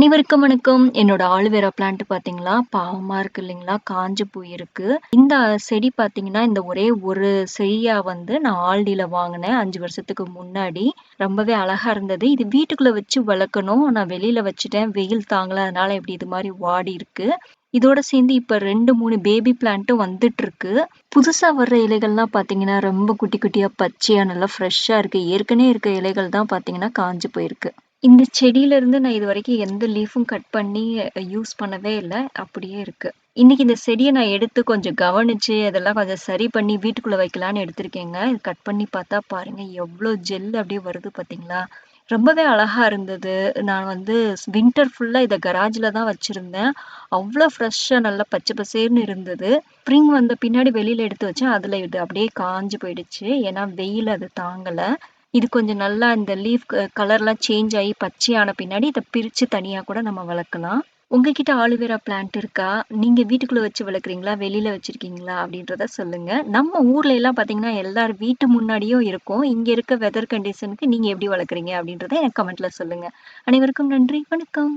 அனைவருக்கும் வணக்கம். என்னோட ஆலுவேரா பிளான்ட் பார்த்தீங்களா, பாவமா இருக்கு இல்லைங்களா? காஞ்சு போயிருக்கு. இந்த செடி பார்த்தீங்கன்னா, இந்த ஒரே ஒரு செடியாக வந்து நான் ஆல்டில வாங்கினேன் அஞ்சு வருஷத்துக்கு முன்னாடி. ரொம்பவே அழகா இருந்தது. இது வீட்டுக்குள்ள வச்சு வளர்க்கணும். நான் வெளியில வச்சுட்டேன். வெயில் தாங்கல. அதனால இப்படி இது மாதிரி வாடி இருக்கு இதோட சேர்ந்து இப்ப 2, 3 பேபி பிளான்ட்டும் வந்துட்டுருக்கு. புதுசா வர்ற இலைகள்லாம் பார்த்தீங்கன்னா, ரொம்ப குட்டி குட்டியா பச்சையா நல்லா ஃப்ரெஷ்ஷா இருக்கு. ஏற்கனவே இருக்க இலைகள் தான் பார்த்தீங்கன்னா, காஞ்சு போயிருக்கு. இந்த செடியிலருந்து நான் இதுவரைக்கும் எந்த லீஃபும் கட் பண்ணி யூஸ் பண்ணவே இல்ல. அப்படியே இருக்கு. இன்னைக்கு இந்த செடிய நான் எடுத்து கொஞ்சம் கவனிச்சு, அதெல்லாம் கொஞ்சம் சரி பண்ணி வீட்டுக்குள்ள வைக்கலான்னு எடுத்திருக்கேங்க. கட் பண்ணி பார்த்தா பாருங்க, எவ்ளோ ஜெல் அப்படியே வருது பார்த்தீங்களா? ரொம்பவே அழகா இருந்தது. நான் வந்து வின்டர் ஃபுல்லா இத கராஜ்ல தான் வச்சிருந்தேன். அவ்ளோ ஃப்ரெஷ்ஷா நல்லா பச்சை பசேல்னு இருந்தது. ஸ்ப்ரிங் வந்த பின்னாடி வெளியில எடுத்து வச்சேன். அதுல இது அப்படியே காஞ்சு போயிடுச்சு. ஏன்னா வெயில் அது தாங்கல. இது கொஞ்சம் நல்லா இந்த லீஃப் கலர்லாம் சேஞ்ச் ஆகி பச்சையான பின்னாடி இதை பிரித்து தனியாக கூட நம்ம வளர்க்கலாம். உங்ககிட்ட ஆலுவேரா பிளான்ட் இருக்கா? நீங்க வீட்டுக்குள்ள வச்சு வளர்க்குறீங்களா? வெளியில வச்சிருக்கீங்களா? அப்படின்றத சொல்லுங்க. நம்ம ஊர்ல எல்லாம் பார்த்தீங்கன்னா, எல்லார் வீட்டு முன்னாடியும் இருக்கும். இங்க இருக்க வெதர் கண்டிஷனுக்கு நீங்க எப்படி வளர்க்குறீங்க? அப்படின்றத எனக்கு கமெண்ட்ல சொல்லுங்க. அனைவருக்கும் நன்றி. வணக்கம்.